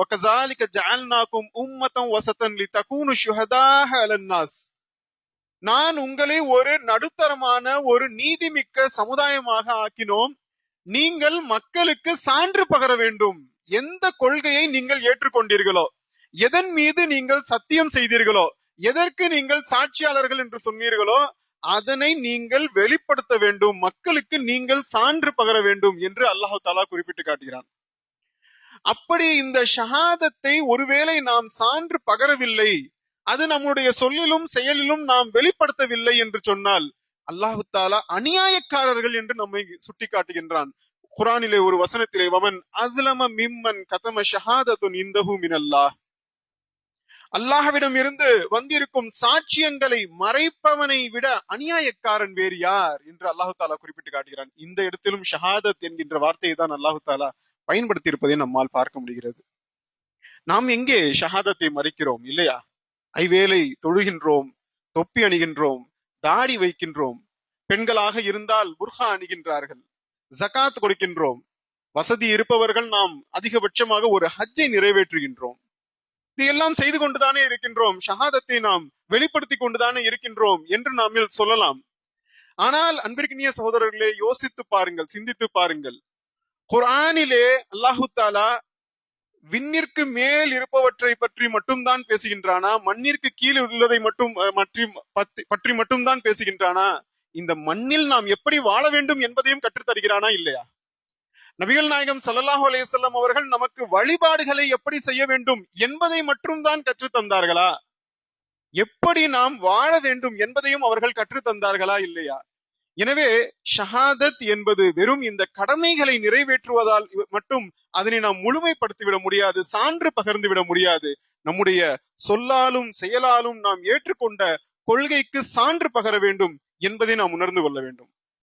وَكَذَلِكَ جَعَلْنَاكُمْ أُمَّةً وَسَطًا لِتَكُونُوا شُهَدَاءَ عَلَى النَّاسِ நான் உங்களை ஒரு நடுத்தரமான ஒரு நீதிமிக்க சமுதாயமாக ஆக்கினோம் நீங்கள் மக்களுக்கு சான்று பகர வேண்டும் எந்த கொள்கையை நீங்கள் ஏற்றுக்கொண்டீர்களோ எதன் மீது நீங்கள் சத்தியம் செய்தீர்களோ எதற்கு நீங்கள் சாட்சியாளர்கள் என்று சொன்னீர்களோ அதனை நீங்கள் வெளிப்படுத்த வேண்டும் மக்களுக்கு நீங்கள் சான்று பகர வேண்டும் என்று அல்லாஹு தாலா குறிப்பிட்டு காட்டுகிறான் அப்படி இந்த ஷஹாதத்தை ஒருவேளை நாம் சான்று பகரவில்லை அது நம்முடைய சொல்லிலும் செயலிலும் நாம் வெளிப்படுத்தவில்லை என்று சொன்னால் அல்லாஹு தாலா அநியாயக்காரர்கள் என்று நம்மை சுட்டி காட்டுகின்றான் குரானிலே ஒரு வசனத்திலே வமன் அஸ்லம மிம்மன் கதம ஷஹாதத்துன் இந்தஹூ மினல்லாஹ். அல்லாஹ்விடம் இருந்து வந்திருக்கும் சாட்சியங்களை மறைப்பவனை விட அநியாயக்காரன் வேறு யார் என்று அல்லாஹு தாலா குறிப்பிட்டு காட்டுகிறான். இந்த இடத்திலும் ஷஹாதத் என்கின்ற வார்த்தையை தான் அல்லாஹு தாலா பயன்படுத்தி இருப்பதை நம்மால் பார்க்க முடிகிறது. நாம் எங்கே ஷஹாதத்தை மறைக்கிறோம் இல்லையா? ஐவேளை தொழுகின்றோம் தொப்பி அணிகின்றோம் தாடி வைக்கின்றோம் பெண்களாக இருந்தால் புர்ஹா அணிகின்றார்கள் ஜகாத் கொடுக்கின்றோம் வசதி இருப்பவர்கள் நாம் அதிகபட்சமாக ஒரு ஹஜ்ஜை நிறைவேற்றுகின்றோம். இதையெல்லாம் செய்து கொண்டுதானே இருக்கின்றோம் ஷஹாதத்தை நாம் வெளிப்படுத்தி கொண்டுதானே இருக்கின்றோம் என்று நாம் சொல்லலாம். ஆனால் அன்பிற்கினிய சகோதரர்களே யோசித்து பாருங்கள் சிந்தித்து பாருங்கள். குரானிலே அல்லாஹு தாலா விண்ணிற்கு மேல் இருப்பவற்றை பற்றி மட்டும்தான் பேசுகின்றானா? மண்ணிற்கு கீழே உள்ளதை மட்டும் பற்றி மட்டும்தான் பேசுகின்றானா? இந்த மண்ணில் நாம் எப்படி வாழ வேண்டும் என்பதையும் கற்றுத் தருகிறானா இல்லையா? நபிகள் நாயகம் ஸல்லல்லாஹு அலையம் அவர்கள் நமக்கு வழிபாடுகளை எப்படி செய்ய வேண்டும் என்பதை மட்டும்தான் கற்றுத் தந்தார்களா எப்படி நாம் வாழ வேண்டும் என்பதையும் அவர்கள் கற்றுத் தந்தார்களா இல்லையா? எனவே ஷஹாதத் என்பது வெறும் இந்த கடமைகளை நிறைவேற்றுவதால் மட்டும் அதனை நாம் முழுமைப்படுத்தி விட முடியாது சான்று பகர்ந்து விட முடியாது. நம்முடைய சொல்லாலும் செயலாலும் நாம் ஏற்றுக்கொண்ட கொள்கைக்கு சான்று பகர வேண்டும் என்பதை நாம் உணர்ந்து கொள்ள வேண்டும்.